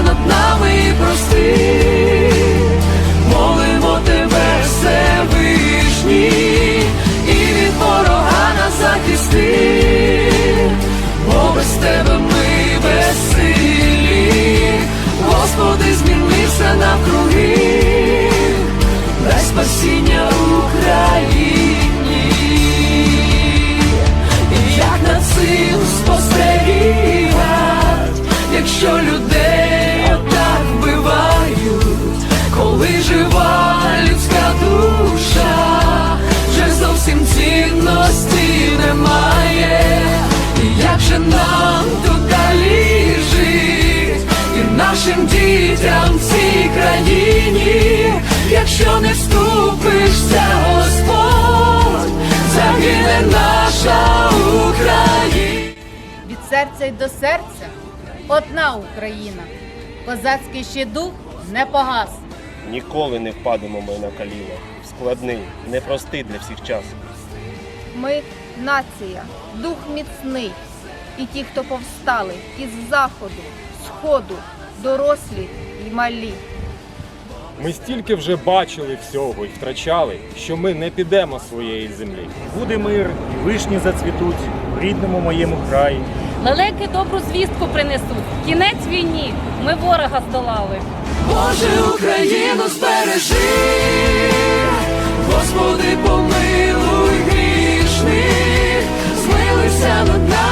над нами прости. Дітям в цій країні, якщо не вступишся, Господь, загине наша Україна. від серця й до серця одна Україна. Козацький ще дух не погас. Ніколи не впадемо ми на коліна. Складний, непростий для всіх час. Ми нація, дух міцний, і ті, хто повстали із заходу, сходу, дорослі й малі. Ми стільки вже бачили всього і втрачали, що ми не підемо своєї землі. Буде мир, і вишні зацвітуть в рідному моєму краї. Лелеки добру звістку принесуть. Кінець війні. Ми ворога здолали. Боже, Україну збережи, Господи, помилуй грішних, змилуйся над нами, і